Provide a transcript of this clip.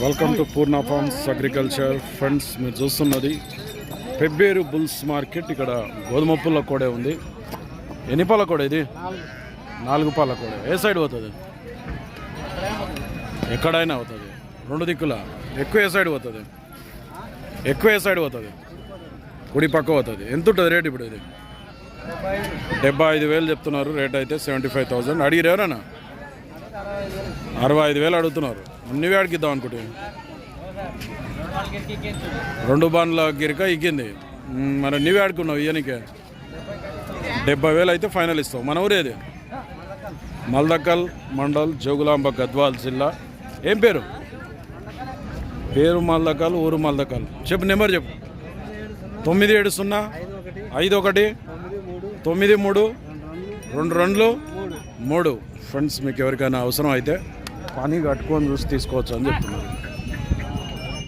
Welcome to Purna farms agriculture friends మీరు చూస్తున్నది Pebbair bulls market. ఇక్కడ గోధుమ పుల్ల కూడా ఉంది. ఎన్ని పాల కూడా ఇది? నాలుగు పాల కూడా. ఏ సైడ్ పోతుంది? ఎక్కడైనా అవుతుంది రెండు దిక్కుల. ఎక్కువ ఏ సైడ్ పోతుంది? ఎక్కువ ఏ సైడ్ పోతుంది? కుడి పక్క పోతుంది. ఎంత ఉంటుంది రేట్ ఇప్పుడు ఇది? డెబ్బై ఐదు వేలు చెప్తున్నారు. రేట్ అయితే సెవెంటీ ఫైవ్ థౌసండ్ అడిగిరు అరవై ఐదు వేలు అడుగుతున్నారు. అన్ని అడిగిద్దాం అనుకుంటే. రెండు బండ్ల గిరిక ఇగ్గింది మరి నువ్వే ఆడుకున్నావు ఇయనికే డెబ్బై వేలు అయితే ఫైనల్ ఇస్తావు. మన ఊరేది మల్దక్కల్ మండల్ జోగులాంబ గద్వాల్ జిల్లా. ఏం పేరు? పేరు మల్దకల్ ఊరు మల్దకల్ చెప్పు నెంబర్ చెప్పు. తొమ్మిది ఏడు సున్నా ఐదు ఒకటి తొమ్మిది మూడు రెండు రెండులు మూడు. ఫ్రెండ్స్ మీకు ఎవరికైనా అవసరం అయితే పని కట్టుకొని చూసి తీసుకోవచ్చు అని చెప్తున్నారు.